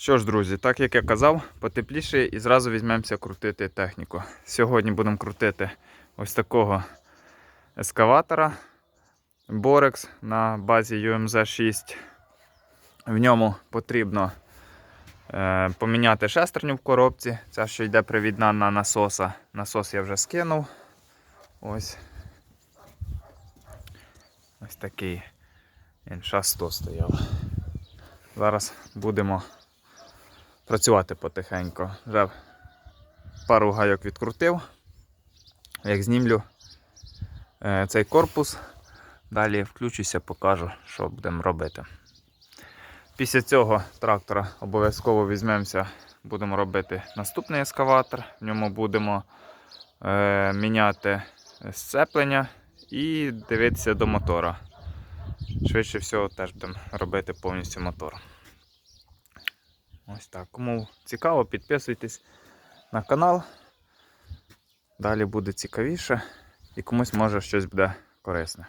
Що ж, друзі, так як я казав, потепліше і зразу візьмемося крутити техніку. Сьогодні будемо крутити ось такого ескаватора Borex на базі UMZ 6. В ньому потрібно е, поміняти шестерню в коробці. Ця, що йде привідна на насоса. Насос я вже скинув. Ось. Ось такий. Він ша 100 стояв. Зараз будемо працювати потихеньку. Вже пару гайок відкрутив. Як знімлю е, цей корпус, далі включуся, покажу, що будемо робити. Після цього трактора обов'язково візьмемося, будемо робити наступний ескаватор. В ньому будемо е, міняти сцеплення і дивитися до мотора. Швидше всього теж будемо робити повністю мотор. Ось так. Кому цікаво, підписуйтесь на канал. Далі буде цікавіше і комусь може щось буде корисне.